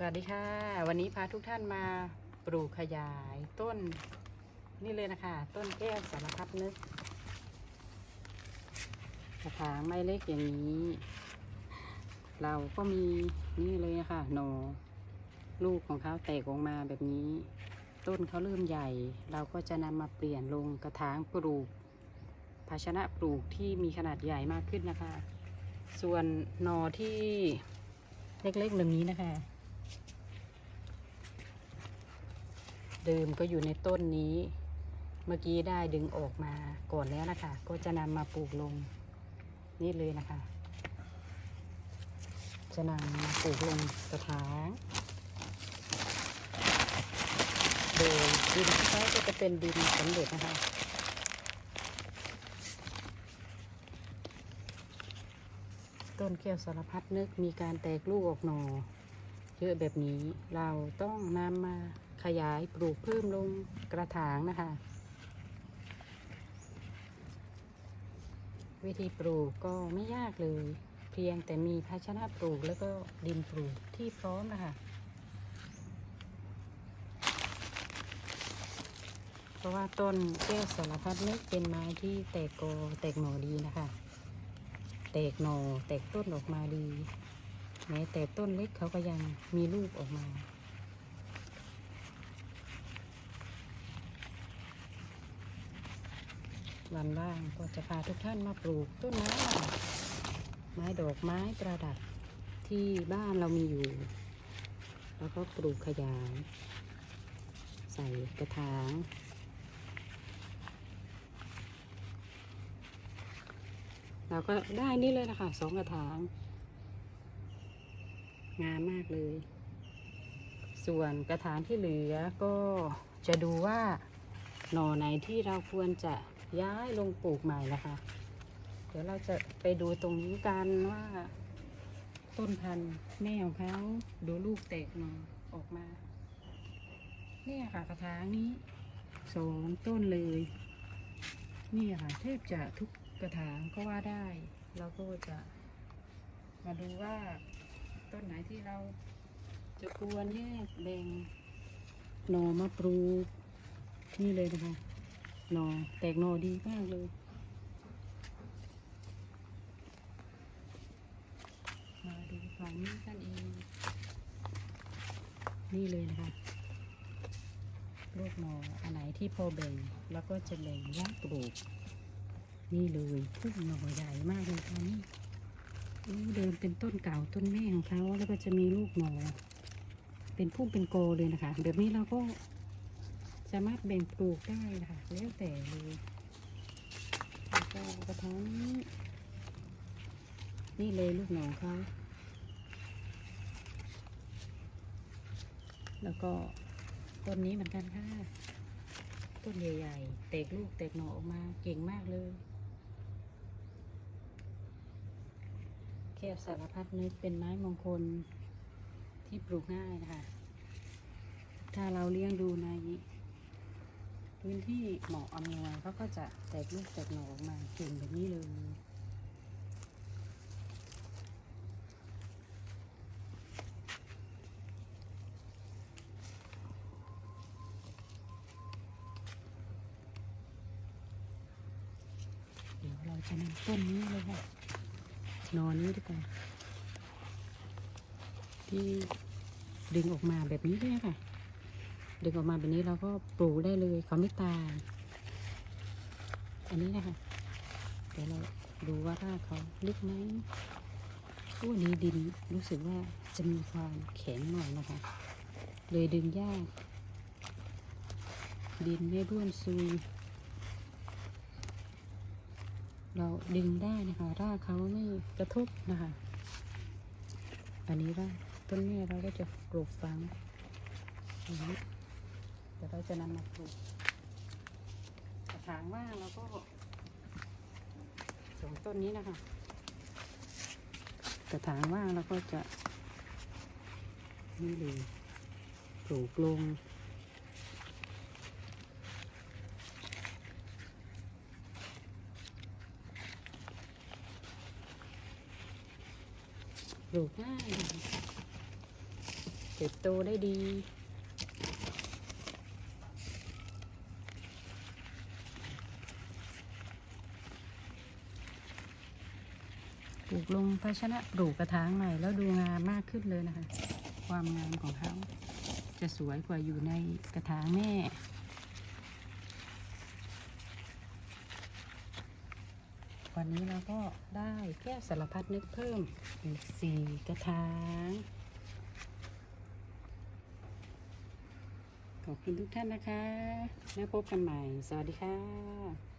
สวัสดีค่ะ วันนี้พาทุกท่านมาปลูกขยายต้นนี่เลยนะคะ ต้นแก้วสารพัดนึกกระถางไม่เล็กอย่างนี้ เราก็มีนี่เลยนะคะหนอลูกของเขาแตกออกมาแบบนี้ ต้นเขาเริ่มใหญ่ เราก็จะนำมาเปลี่ยนลงกระถางปลูก ภาชนะปลูกที่มีขนาดใหญ่มากขึ้นนะคะ ส่วนหนอที่เล็กๆแบบนี้นะคะ เดิมก็อยู่ในต้นนี้ เมื่อกี้ได้ดึงออกมาก่อนแล้วนะคะ ก็จะนำมาปลูกลงนี่เลยนะคะ จะนำมาปลูกลงกระถางโดยดินที่ใช้ก็จะเป็นดินสำเร็จนะคะต้นแก้วสารพัดนึกมีการแตกลูกออกหนอเยอะแบบนี้เราต้องนำมา ขยายปลูกเพิ่มลงกระถางนะคะ วิธีปลูกก็ไม่ยากเลย เพียงแต่มีภาชนะปลูกแล้วก็ดินปลูกที่พร้อมนะคะ เพราะว่าต้นแก้วสารพัดนึกเป็นไม้ที่แตกกแตกหน่อดีนะคะ แตกหน่อแตกต้นออกมาดี แม้แต่ต้นเล็กเขาก็ยังมีลูกออกมา วันว่างก็จะพาทุกท่านมาปลูกต้นไม้ไม้ดอกไม้ประดับที่บ้านเรามีอยู่ แล้วก็ปลูกขยาย ใส่กระถางเราก็ได้นี่เลยนะคะสองกระถาง งามมากเลย ส่วนกระถางที่เหลือก็จะดูว่าหน่อไหนที่เราควรจะ ย้ายลงปลูกใหม่นะคะ เดี๋ยวเราจะไปดูตรงนี้กันว่า ต้นพันธุ์แม่ของเขาดูลูกแตกหน่อออกมา เนี่ยค่ะกระถางนี้สองต้นเลย นี่ค่ะแทบจะทุกกระถางก็ว่าได้ เราก็จะมาดูว่าต้นไหนที่เราจะควรแยกแบ่งหน่อมาปลูกนี่เลยนะคะ หน่อแตกหน่อดีมากเลยมาดูฝั่งนี้กันเองนี่เลยนะคะลูกหน่ออันไหนที่พอแบ่งแล้วก็จะแบ่งแยกปลูก นี่เลยพุ่มหน่อใหญ่มากเลยค่ะนี่นี่เดิมเป็นต้นเก่าต้นแม่ของเขาแล้วก็จะมีลูกหนอเป็นพุ่มเป็นโกเลยนะคะ แบบนี้เราก็ สามารถแบ่งปลูกได้นะคะแล้วแต่เลยแล้วก็กระถางนี้นี่เลยลูกหนอเขาแล้วก็ต้นนี้เหมือนกันค่ะ ต้นใหญ่ๆ แตกลูกแตกหน่อออกมาเก่งมากเลยแก้วสารพัดนึกเป็นไม้มงคลที่ปลูกง่ายนะคะ ถ้าเราเลี้ยงดูในนี้ หมาะอำนวยเขาก็จะแตกลูกแตกหน่อออกมาเก่งแบบนี้เลยเดี๋ยวเราจะนำต้นนี้เลยค่ะนอนนี้ดีกว่าที่ดึงออกมาแบบนี้เลยค่ะ ดึงออกมาแบบนี้เราก็ปลูกได้เลยเขาไม่ตาย อันนี้นะคะเดี๋ยวเราดูว่ารากเขาลึกไหมตัวนี้ดินรู้สึกว่าจะมีความแข็งหน่อยนะคะ เลยดึงยาก ดินไม่ร่วนซุย เราดึงได้นะคะ รากเขาไม่กระทบนะคะ อันนี้ราต้นนี้เราก็จะปลูกฝังอย่างนี้เดี๋ยวเราจะนำมาปลูก ถางว่างเราก็สองต้นนี้นะคะ กระถางว่างเราก็จะนี่เลยปลูกลงปลูกง่ายเติบโตได้ดี ปลูกลงภาชนะปลูกกระถางใหม่แล้วดูงามมากขึ้นเลยนะคะ ความงามของเขาจะสวยกว่าอยู่ในกระถางแม่วันนี้เราก็ได้แก้วสารพัดนึกเพิ่มอีกสี่กระถางขอบคุณทุกท่านนะคะ แล้วพบกันใหม่ สวัสดีค่ะ